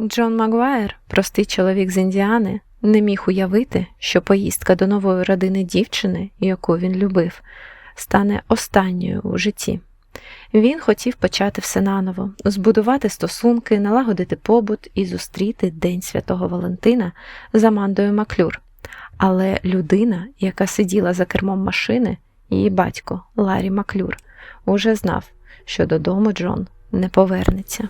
Джон Магуайр, простий чоловік з Індіани, не міг уявити, що поїздка до нової родини дівчини, яку він любив, стане останньою у житті. Він хотів почати все наново, збудувати стосунки, налагодити побут і зустріти День Святого Валентина з Амандою Маклюр. Але людина, яка сиділа за кермом машини, її батько Ларі Маклюр, уже знав, що додому Джон не повернеться.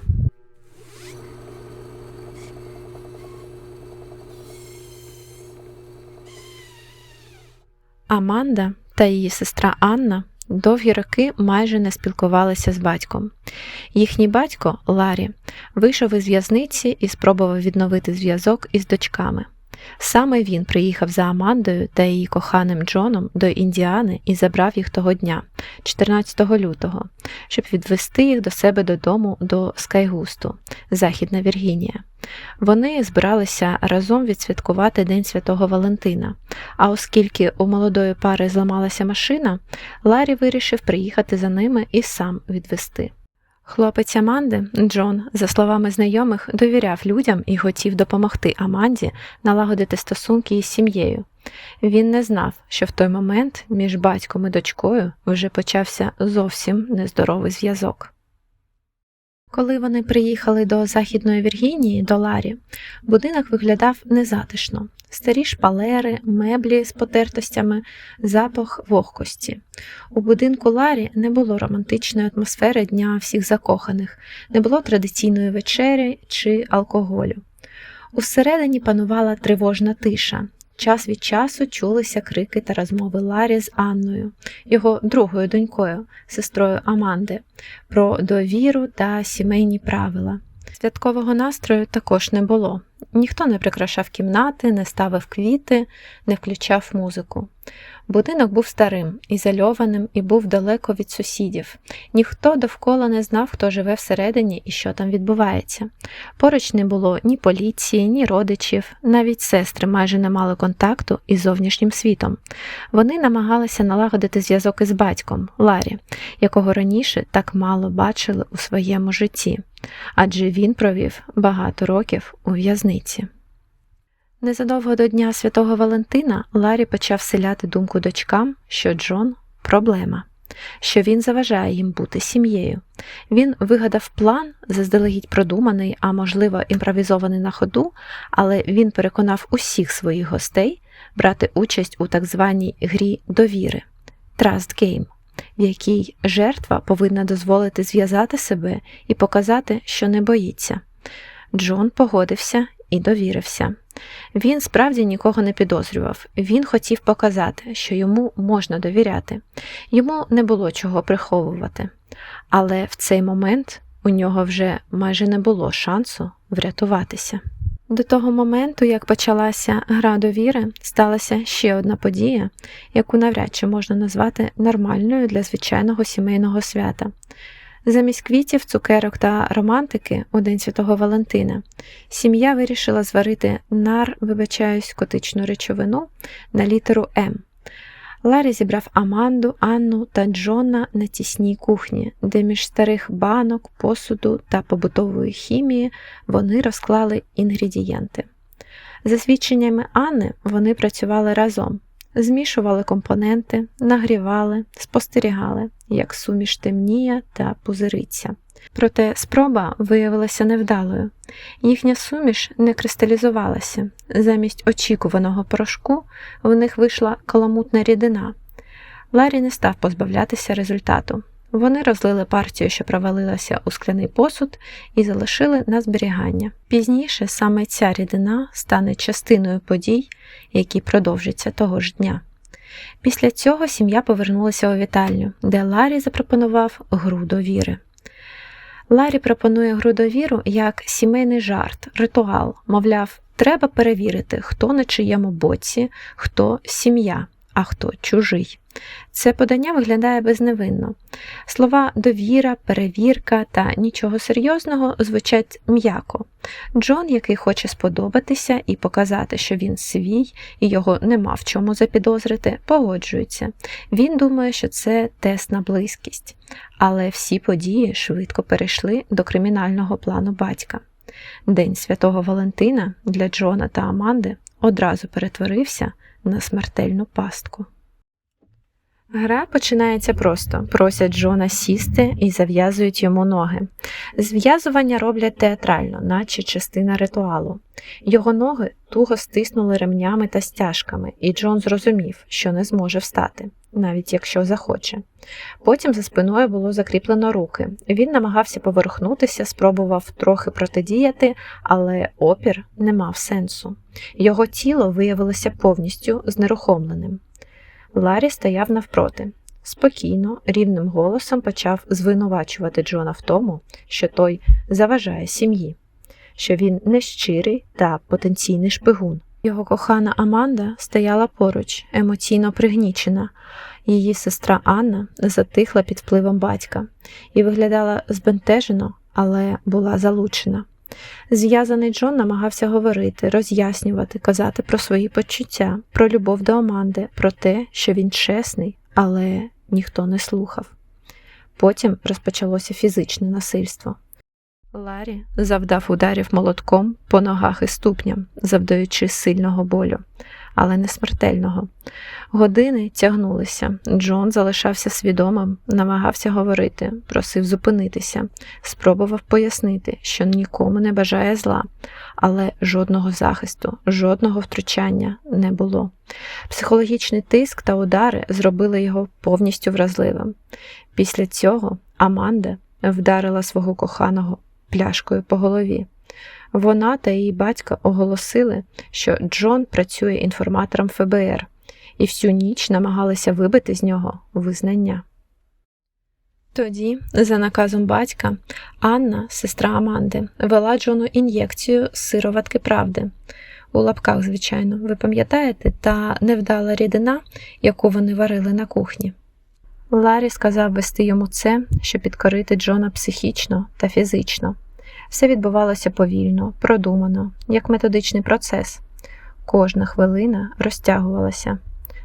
Аманда та її сестра Анна довгі роки майже не спілкувалися з батьком. Їхній батько Ларі вийшов із в'язниці і спробував відновити зв'язок із дочками. Саме він приїхав за Амандою та її коханим Джоном до Індіани і забрав їх того дня, 14 лютого, щоб відвести їх до себе додому до Скайгусту, Західна Віргінія. Вони збиралися разом відсвяткувати День Святого Валентина. А оскільки у молодої пари зламалася машина, Ларі вирішив приїхати за ними і сам відвести. Хлопець Аманди, Джон, за словами знайомих, довіряв людям і хотів допомогти Аманді налагодити стосунки із сім'єю. Він не знав, що в той момент між батьком і дочкою вже почався зовсім нездоровий зв'язок. Коли вони приїхали до Західної Віргінії, до Ларі, будинок виглядав незатишно. Старі шпалери, меблі з потертостями, запах вогкості. У будинку Ларі не було романтичної атмосфери Дня всіх закоханих, не було традиційної вечері чи алкоголю. Усередині панувала тривожна тиша. Час від часу чулися крики та розмови Ларі з Анною, його другою донькою, сестрою Аманди, про довіру та сімейні правила. Святкового настрою також не було. Ніхто не прикрашав кімнати, не ставив квіти, не включав музику. Будинок був старим, ізольованим і був далеко від сусідів. Ніхто довкола не знав, хто живе всередині і що там відбувається. Поруч не було ні поліції, ні родичів, навіть сестри майже не мали контакту із зовнішнім світом. Вони намагалися налагодити зв'язок із батьком Ларі, якого раніше так мало бачили у своєму житті, адже він провів багато років у в'язниці. Незадовго до Дня Святого Валентина Ларі почав селяти думку дочкам, що Джон проблема, що він заважає їм бути сім'єю. Він вигадав план, заздалегідь продуманий, а можливо, імпровізований на ходу, але він переконав усіх своїх гостей брати участь у так званій грі довіри Trust Game, в якій жертва повинна дозволити зв'язати себе і показати, що не боїться. Джон погодився і довірився. Він справді нікого не підозрював, він хотів показати, що йому можна довіряти, йому не було чого приховувати. Але в цей момент у нього вже майже не було шансу врятуватися. До того моменту, як почалася гра довіри, сталася ще одна подія, яку навряд чи можна назвати нормальною для звичайного сімейного свята. Замість квітів, цукерок та романтики у День Святого Валентина сім'я вирішила зварити нар, вибачаюсь, котичну речовину на літеру М. Ларі зібрав Аманду, Анну та Джона на тісній кухні, де між старих банок, посуду та побутової хімії вони розклали інгредієнти. За свідченнями Анни, вони працювали разом, змішували компоненти, нагрівали, спостерігали, як суміш темніє та пузириться. Проте спроба виявилася невдалою. Їхня суміш не кристалізувалася. Замість очікуваного порошку в них вийшла каламутна рідина. Ларі не став позбавлятися результату. Вони розлили партію, що провалилася у скляний посуд, і залишили на зберігання. Пізніше саме ця рідина стане частиною подій, які продовжаться того ж дня. Після цього сім'я повернулася у вітальню, де Ларі запропонував гру довіри. Ларі пропонує гру довіру як сімейний жарт, ритуал, мовляв, треба перевірити, хто на чиєму боці, хто сім'я, а хто чужий. Це подання виглядає безневинно. Слова довіра, перевірка та нічого серйозного звучать м'яко. Джон, який хоче сподобатися і показати, що він свій і його нема в чому запідозрити, погоджується. Він думає, що це тест на близькість. Але всі події швидко перейшли до кримінального плану батька. День святого Валентина для Джона та Аманди одразу перетворився на смертельну пастку. Гра починається просто: просять Джона сісти і зав'язують йому ноги. Зв'язування роблять театрально, наче частина ритуалу. Його ноги туго стиснули ремнями та стяжками, і Джон зрозумів, що не зможе встати, навіть якщо захоче. Потім за спиною було закріплено руки. Він намагався поверхнутися, спробував трохи протидіяти, але опір не мав сенсу. Його тіло виявилося повністю знерухомленим. Ларі стояв навпроти. Спокійно, рівним голосом почав звинувачувати Джона в тому, що той заважає сім'ї, що він нещирий та потенційний шпигун. Його кохана Аманда стояла поруч, емоційно пригнічена. Її сестра Анна затихла під впливом батька і виглядала збентежено, але була залучена. Зв'язаний Джон намагався говорити, роз'яснювати, казати про свої почуття, про любов до Аманди, про те, що він чесний, але ніхто не слухав. Потім розпочалося фізичне насильство. Ларі завдав ударів молотком по ногах і ступням, завдаючи сильного болю, але не смертельного. Години тягнулися. Джон залишався свідомим, намагався говорити, просив зупинитися, спробував пояснити, що нікому не бажає зла, але жодного захисту, жодного втручання не було. Психологічний тиск та удари зробили його повністю вразливим. Після цього Аманда вдарила свого коханого пляшкою по голові. Вона та її батько оголосили, що Джон працює інформатором ФБР і всю ніч намагалися вибити з нього визнання. Тоді, за наказом батька, Анна, сестра Аманди, вела Джону ін'єкцію сироватки правди. У лапках, звичайно, ви пам'ятаєте, та невдала рідина, яку вони варили на кухні. Ларі сказав вести йому це, щоб підкорити Джона психічно та фізично. Все відбувалося повільно, продумано, як методичний процес. Кожна хвилина розтягувалася.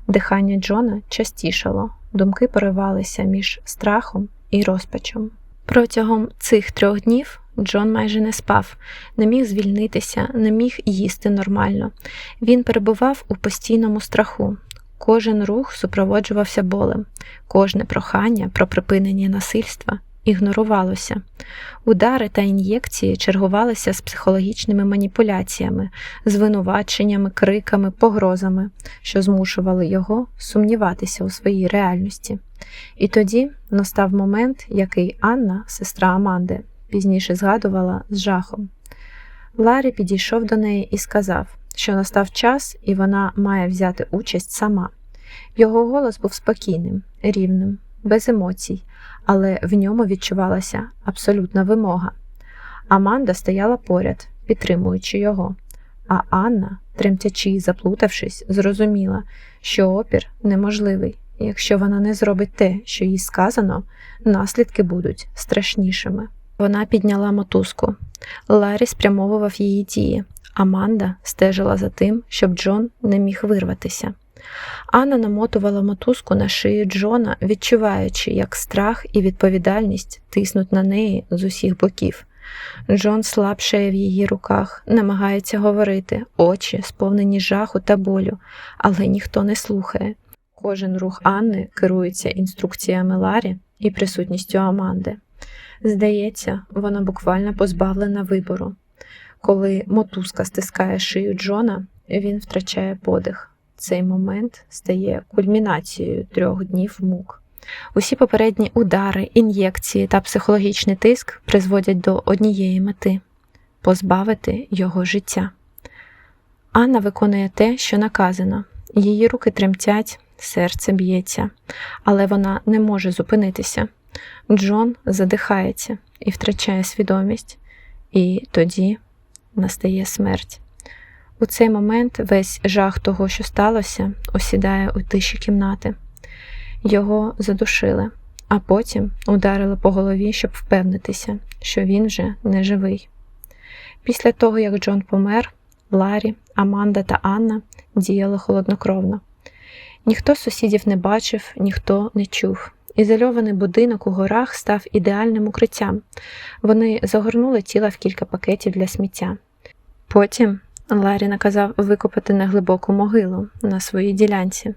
Дихання Джона частішало, думки поривалися між страхом і розпачем. Протягом цих трьох днів Джон майже не спав, не міг звільнитися, не міг їсти нормально. Він перебував у постійному страху. Кожен рух супроводжувався болем, кожне прохання про припинення насильства ігнорувалося. Удари та ін'єкції чергувалися з психологічними маніпуляціями, звинуваченнями, криками, погрозами, що змушували його сумніватися у своїй реальності. І тоді настав момент, який Анна, сестра Аманди, пізніше згадувала з жахом. Ларі підійшов до неї і сказав, що настав час, і вона має взяти участь сама. Його голос був спокійним, рівним, без емоцій, але в ньому відчувалася абсолютна вимога. Аманда стояла поряд, підтримуючи його, а Анна, тремтячи і заплутавшись, зрозуміла, що опір неможливий, якщо вона не зробить те, що їй сказано, наслідки будуть страшнішими. Вона підняла мотузку. Ларі спрямовував її дії. Аманда стежила за тим, щоб Джон не міг вирватися. Анна намотувала мотузку на шию Джона, відчуваючи, як страх і відповідальність тиснуть на неї з усіх боків. Джон слабшає в її руках, намагається говорити, очі сповнені жаху та болю, але ніхто не слухає. Кожен рух Анни керується інструкціями Ларі і присутністю Аманди. Здається, вона буквально позбавлена вибору. Коли мотузка стискає шию Джона, він втрачає подих. Цей момент стає кульмінацією трьох днів мук. Усі попередні удари, ін'єкції та психологічний тиск призводять до однієї мети позбавити його життя. Анна виконує те, що наказано. Її руки тремтять, серце б'ється, але вона не може зупинитися. Джон задихається і втрачає свідомість, і тоді настає смерть. У цей момент весь жах того, що сталося, осідає у тиші кімнати. Його задушили, а потім ударили по голові, щоб впевнитися, що він вже не живий. Після того, як Джон помер, Ларі, Аманда та Анна діяли холоднокровно. Ніхто сусідів не бачив, ніхто не чув, Ізольований будинок у горах став ідеальним укриттям. Вони загорнули тіла в кілька пакетів для сміття. Потім Ларі наказав викопати неглибоку могилу на своїй ділянці.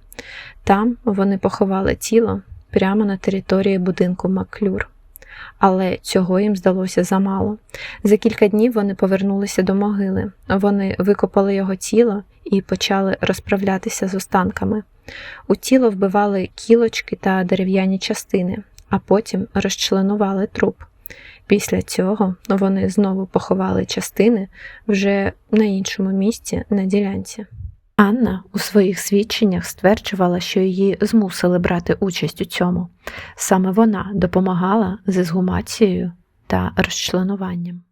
Там вони поховали тіло прямо на території будинку Маклюр. Але цього їм здалося замало. За кілька днів вони повернулися до могили. Вони викопали його тіло і почали розправлятися з останками. У тіло вбивали кілочки та дерев'яні частини, а потім розчленували труп. Після цього вони знову поховали частини вже на іншому місці на ділянці. Анна у своїх свідченнях стверджувала, що її змусили брати участь у цьому. Саме вона допомагала з езгумацією та розчленуванням.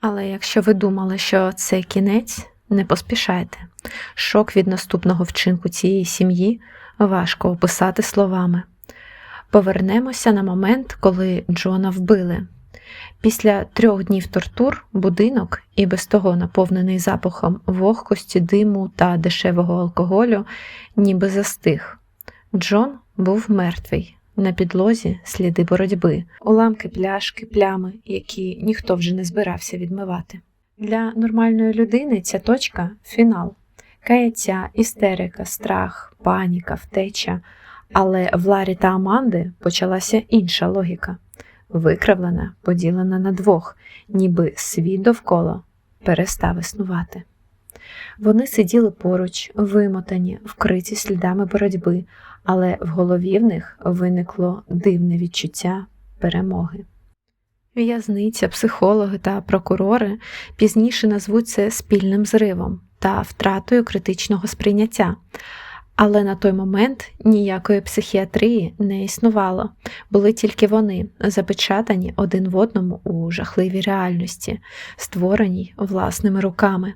Але якщо ви думали, що це кінець, не поспішайте. Шок від наступного вчинку цієї сім'ї важко описати словами. Повернемося на момент, коли Джона вбили. Після трьох днів тортур будинок, і без того наповнений запахом вогкості, диму та дешевого алкоголю, ніби застиг. Джон був мертвий. На підлозі сліди боротьби, уламки пляшки, плями, які ніхто вже не збирався відмивати. Для нормальної людини ця точка фінал, каяття, істерика, страх, паніка, втеча. Але в Ларі та Аманди почалася інша логіка викривлена, поділена на двох, ніби світ довкола перестав існувати. Вони сиділи поруч, вимотані, вкриті слідами боротьби, але в голові в них виникло дивне відчуття перемоги. В'язниця, психологи та прокурори пізніше назвуть це спільним зривом та втратою критичного сприйняття. Але на той момент ніякої психіатрії не існувало, були тільки вони, запечатані один в одному у жахливій реальності, створеній власними руками.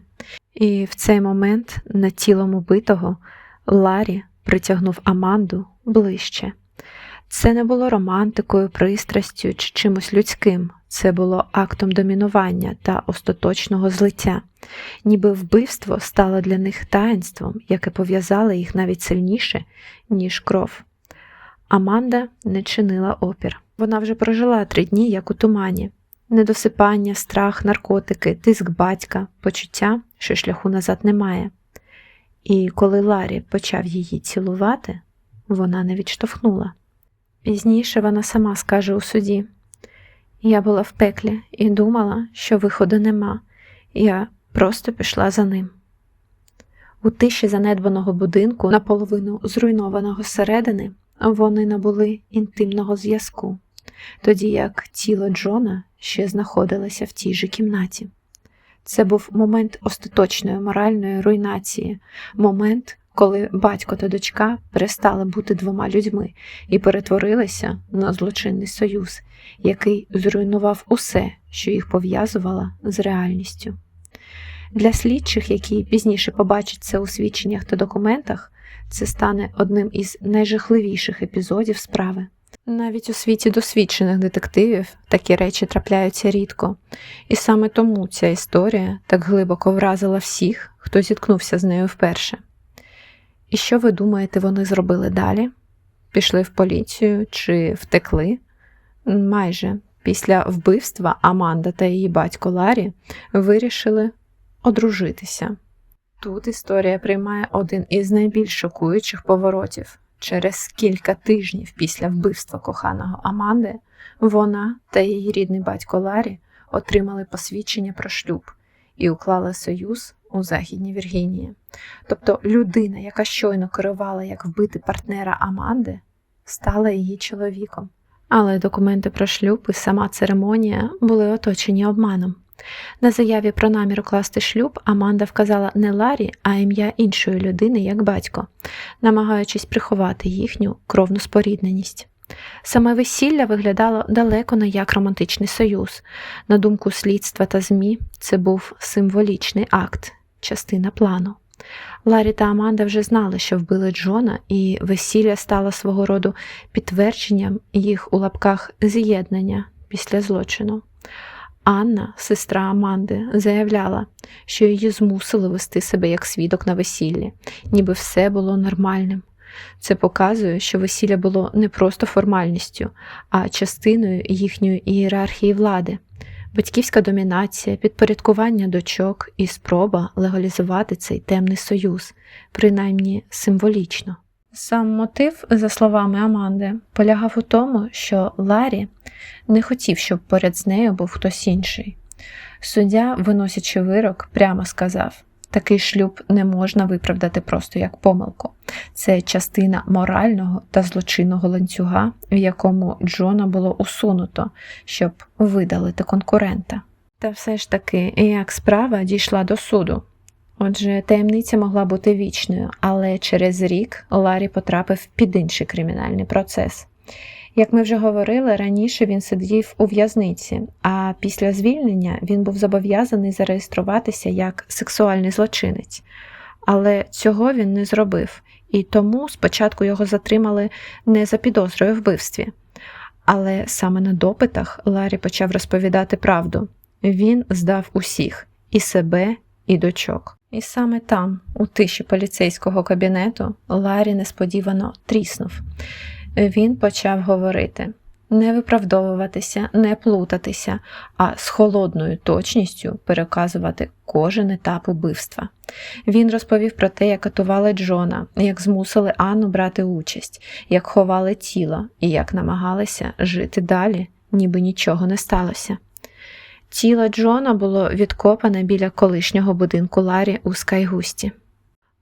І в цей момент над тілом убитого Ларі притягнув Аманду ближче. Це не було романтикою, пристрастю чи чимось людським, це було актом домінування та остаточного злиття, ніби вбивство стало для них таїнством, яке пов'язало їх навіть сильніше, ніж кров. Аманда не чинила опір. Вона вже прожила три дні, як у тумані, недосипання, страх, наркотики, тиск батька, почуття, що шляху назад немає. І коли Ларі почав її цілувати, вона не відштовхнула. Пізніше вона сама скаже у суді. Я була в пеклі і думала, що виходу нема, я просто пішла за ним. У тиші занедбаного будинку, наполовину зруйнованого зсередини, вони набули інтимного зв'язку, тоді як тіло Джона ще знаходилося в тій же кімнаті. Це був момент остаточної моральної руйнації, момент, коли батько та дочка перестали бути двома людьми і перетворилися на злочинний союз, який зруйнував усе, що їх пов'язувало з реальністю. Для слідчих, які пізніше побачать це у свідченнях та документах, це стане одним із найжахливіших епізодів справи. Навіть у світі досвідчених детективів такі речі трапляються рідко, і саме тому ця історія так глибоко вразила всіх, хто зіткнувся з нею вперше. І що ви думаєте, вони зробили далі? Пішли в поліцію чи втекли? Майже після вбивства Аманда та її батько Ларі вирішили одружитися. Тут історія приймає один із найбільш шокуючих поворотів. Через кілька тижнів після вбивства коханого Аманди вона та її рідний батько Ларі отримали посвідчення про шлюб і уклали союз у Західній Віргінії. Тобто людина, яка щойно керувала як вбити партнера Аманди, стала її чоловіком. Але документи про шлюб і сама церемонія були оточені обманом. На заяві про намір укласти шлюб Аманда вказала не Ларі, а ім'я іншої людини як батько, намагаючись приховати їхню кровну спорідненість. Саме весілля виглядало далеко не як романтичний союз. На думку слідства та ЗМІ, це був символічний акт, частина плану. Ларі та Аманда вже знали, що вбили Джона, і весілля стало свого роду підтвердженням їх у лапках з'єднання після злочину. Анна, сестра Аманди, заявляла, що її змусили вести себе як свідок на весіллі, ніби все було нормальним. Це показує, що весілля було не просто формальністю, а частиною їхньої ієрархії влади. Батьківська домінація, підпорядкування дочок і спроба легалізувати цей темний союз, принаймні символічно. Сам мотив, за словами Аманди, полягав у тому, що Ларі не хотів, щоб поряд з нею був хтось інший. Суддя, виносячи вирок, прямо сказав: такий шлюб не можна виправдати просто як помилку. Це частина морального та злочинного ланцюга, в якому Джона було усунуто, щоб видалити конкурента. Та все ж таки, як справа дійшла до суду. Отже, таємниця могла бути вічною, але через рік Ларі потрапив під інший кримінальний процес. Як ми вже говорили, раніше він сидів у в'язниці, а після звільнення він був зобов'язаний зареєструватися як сексуальний злочинець. Але цього він не зробив, і тому спочатку його затримали не за підозрою вбивстві. Але саме на допитах Ларі почав розповідати правду. Він здав усіх і себе, і дочок. І саме там, у тиші поліцейського кабінету, Ларі несподівано тріснув. Він почав говорити не виправдовуватися, не плутатися, а з холодною точністю переказувати кожен етап убивства. Він розповів про те, як катували Джона, як змусили Анну брати участь, як ховали тіло і як намагалися жити далі, ніби нічого не сталося. Тіло Джона було відкопане біля колишнього будинку Ларі у Скайгусті.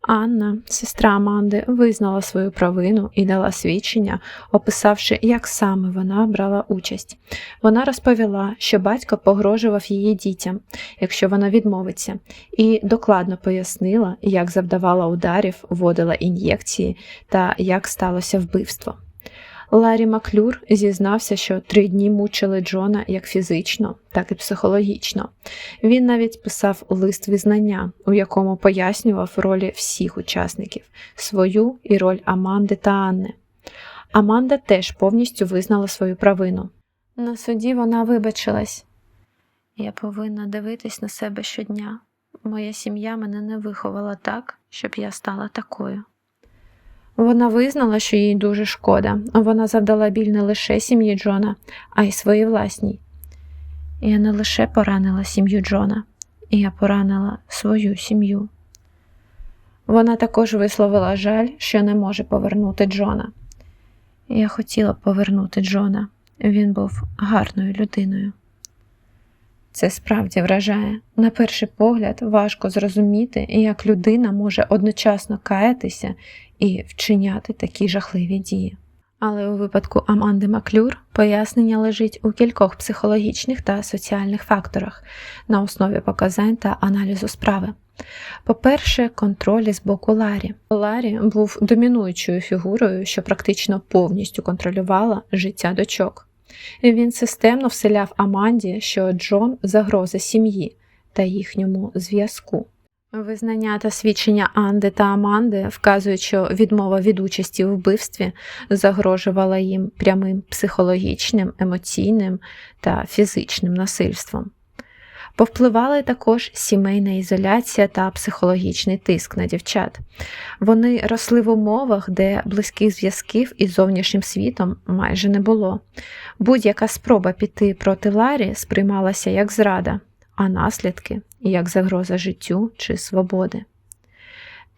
Анна, сестра Аманди, визнала свою провину і дала свідчення, описавши, як саме вона брала участь. Вона розповіла, що батько погрожував її дітям, якщо вона відмовиться, і докладно пояснила, як завдавала ударів, вводила ін'єкції та як сталося вбивство. Ларі Маклюр зізнався, що три дні мучили Джона як фізично, так і психологічно. Він навіть писав лист визнання, у якому пояснював ролі всіх учасників свою і роль Аманди та Анни. Аманда теж повністю визнала свою провину. На суді вона вибачилась. Я повинна дивитись на себе щодня. Моя сім'я мене не виховала так, щоб я стала такою. Вона визнала, що їй дуже шкода, вона завдала біль не лише сім'ї Джона, а й своїй власній. Я не лише поранила сім'ю Джона, я поранила свою сім'ю. Вона також висловила жаль, що не може повернути Джона. Я хотіла повернути Джона, він був гарною людиною. Це справді вражає. На перший погляд, важко зрозуміти, як людина може одночасно каятися і вчиняти такі жахливі дії. Але у випадку Аманди Маклюр пояснення лежить у кількох психологічних та соціальних факторах на основі показань та аналізу справи. По-перше, контроль з боку Ларі. Ларі був домінуючою фігурою, що практично повністю контролювала життя дочок. Він системно вселяв Аманді, що Джон загроза сім'ї та їхньому зв'язку. Визнання та свідчення Анди та Аманди вказують, що відмова від участі в вбивстві загрожувала їм прямим психологічним, емоційним та фізичним насильством. Повпливали також сімейна ізоляція та психологічний тиск на дівчат. Вони росли в умовах, де близьких зв'язків із зовнішнім світом майже не було. Будь-яка спроба піти проти Ларі сприймалася як зрада, а наслідки як загроза життю чи свободи.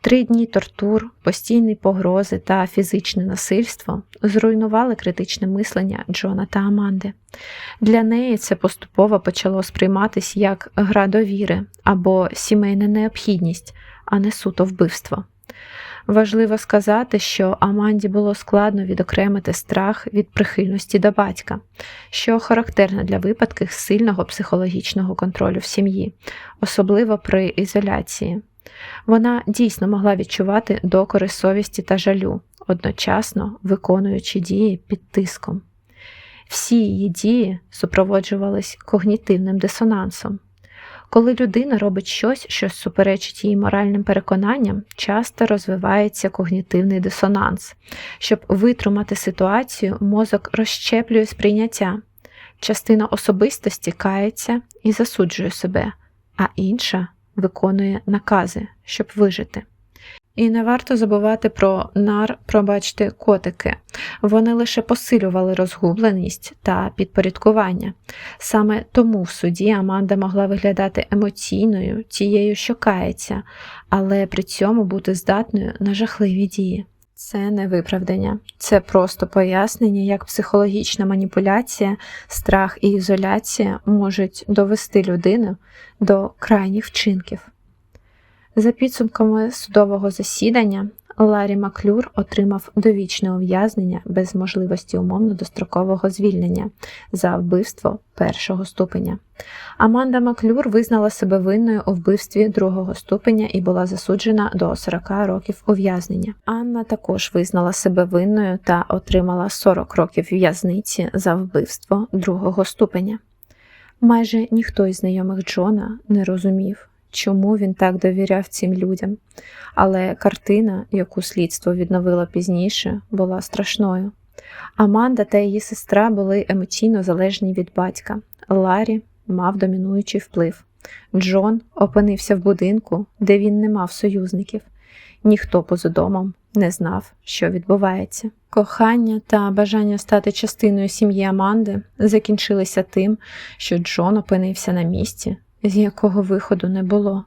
Три дні тортур, постійні погрози та фізичне насильство зруйнували критичне мислення Джона та Аманди. Для неї це поступово почало сприйматись як гра довіри або сімейна необхідність, а не суто вбивство. Важливо сказати, що Аманді було складно відокремити страх від прихильності до батька, що характерно для випадків сильного психологічного контролю в сім'ї, особливо при ізоляції. Вона дійсно могла відчувати докори совісті та жалю, одночасно виконуючи дії під тиском. Всі її дії супроводжувались когнітивним дисонансом. Коли людина робить щось, що суперечить її моральним переконанням, часто розвивається когнітивний дисонанс. Щоб витримати ситуацію, мозок розщеплює сприйняття. Частина особистості кається і засуджує себе, а інша виконує накази, щоб вижити. І не варто забувати про нар, пробачте, котики. Вони лише посилювали розгубленість та підпорядкування. Саме тому в суді Аманда могла виглядати емоційною, тією, що кається, але при цьому бути здатною на жахливі дії. Це не виправдання, це просто пояснення, як психологічна маніпуляція, страх і ізоляція можуть довести людину до крайніх вчинків. За підсумками судового засідання, Ларі Маклюр отримав довічне ув'язнення без можливості умовно дострокового звільнення за вбивство першого ступеня. Аманда Маклюр визнала себе винною у вбивстві другого ступеня і була засуджена до 40 років ув'язнення. Анна також визнала себе винною та отримала 40 років в'язниці за вбивство другого ступеня. Майже ніхто із знайомих Джона не розумів, чому він так довіряв цим людям, але картина, яку слідство відновило пізніше, була страшною. Аманда та її сестра були емоційно залежні від батька. Ларі мав домінуючий вплив. Джон опинився в будинку, де він не мав союзників. Ніхто поза домом не знав, що відбувається. Кохання та бажання стати частиною сім'ї Аманди закінчилися тим, що Джон опинився на місці, з якого виходу не було.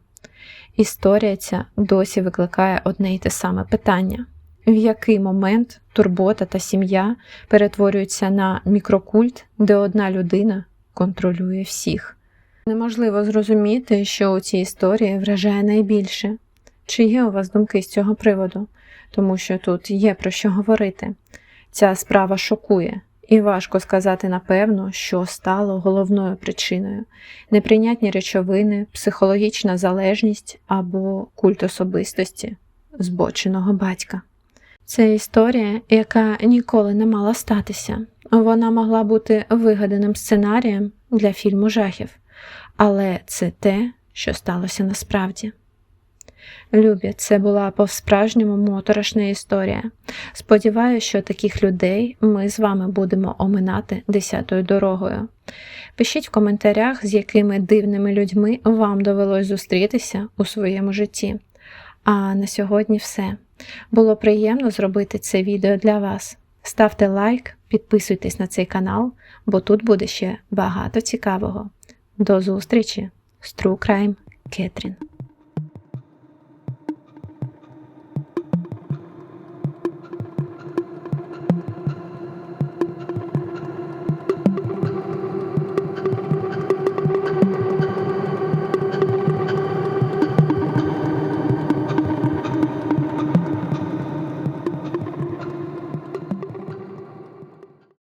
Історія ця досі викликає одне й те саме питання: в який момент турбота та сім'я перетворюються на мікрокульт, де одна людина контролює всіх? Неможливо зрозуміти, що у цій історії вражає найбільше. Чи є у вас думки з цього приводу? Тому що тут є про що говорити. Ця справа шокує, і важко сказати напевно, що стало головною причиною неприйнятні речовини, психологічна залежність або культ особистості збоченого батька. Це історія, яка ніколи не мала статися. Вона могла бути вигаданим сценарієм для фільму жахів, але це те, що сталося насправді. Любі, це була по-справжньому моторошна історія. Сподіваюся, що таких людей ми з вами будемо оминати десятою дорогою. Пишіть в коментарях, з якими дивними людьми вам довелось зустрітися у своєму житті. А на сьогодні все. Було приємно зробити це відео для вас. Ставте лайк, підписуйтесь на цей канал, бо тут буде ще багато цікавого. До зустрічі! True Crime Кетрін